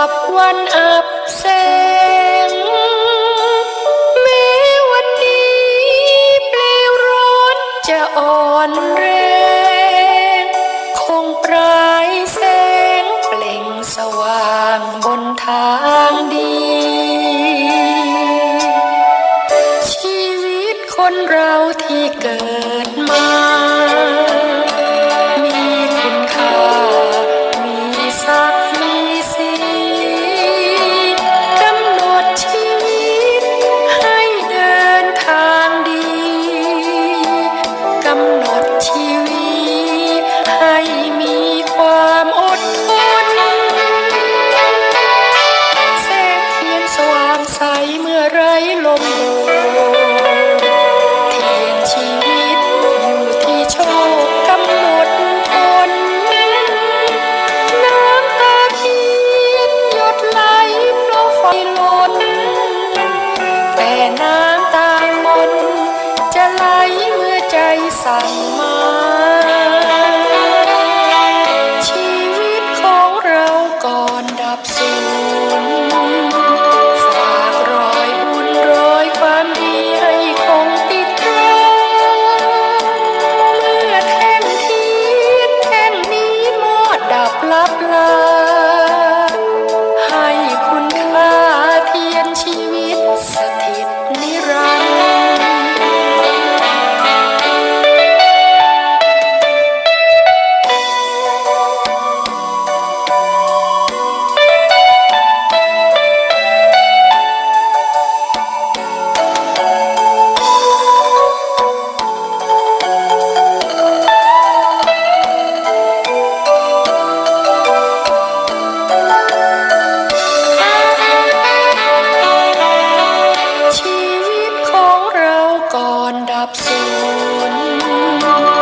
ับวันอับแสง แม้วันนี้เปลวร้อนจะอ่อนแรง คงปลายแสงเปล่งสว่างบนทางดี ชีวิตคนเราที่เกิดมา ความอดทนแสงเทียนสว่างใสเมื่อไรลมโบกเทียนชีวิตอยู่ที่โชคกำหนดผลน้ำตาเทียนหยดไหลเพราะไฟล้นแต่น้ำตามนจะไหลเมื่อใจสั่งมา 回忆